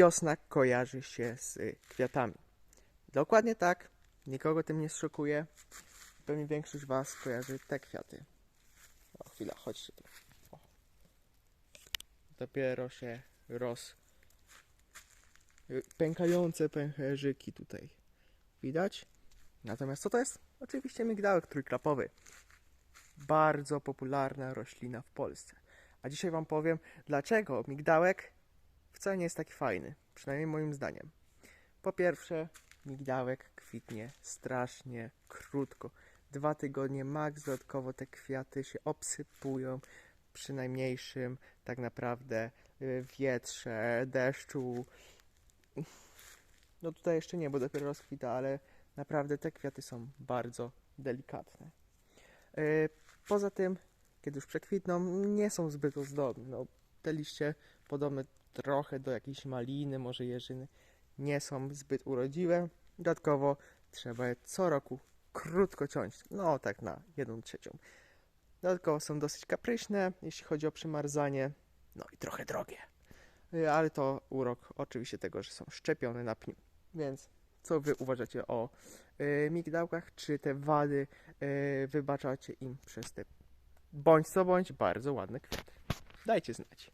wiosna kojarzy się z kwiatami. Dokładnie tak, nikogo tym nie szokuje. Pewnie większość Was kojarzy te kwiaty. O, chwila, chodźcie tu. O. Dopiero się roz... Pękające pęcherzyki tutaj widać. Natomiast co to jest? Oczywiście migdałek trójklapowy. Bardzo popularna roślina w Polsce. A dzisiaj Wam powiem, dlaczego migdałek wcale nie jest taki fajny. Przynajmniej moim zdaniem. Po pierwsze, migdałek kwitnie strasznie krótko. Dwa tygodnie max, dodatkowo te kwiaty się obsypują przy najmniejszym tak naprawdę y, wietrze, deszczu. No tutaj jeszcze nie, bo dopiero rozkwita, ale naprawdę te kwiaty są bardzo delikatne. Y, Poza tym, kiedy już przekwitną, nie są zbyt ozdobne. No, te liście podobne trochę do jakiejś maliny, może jeżyny, nie są zbyt urodziwe. Dodatkowo trzeba je co roku krótko ciąć, no tak na jedną trzecią. Dodatkowo są dosyć kapryśne, jeśli chodzi o przymarzanie, no i trochę drogie. Y, Ale to urok oczywiście tego, że są szczepione na pniu. Więc co wy uważacie o y, migdałkach? Czy te wady y, wybaczacie im przez te bądź co bądź bardzo ładne kwiaty? Дайте знать.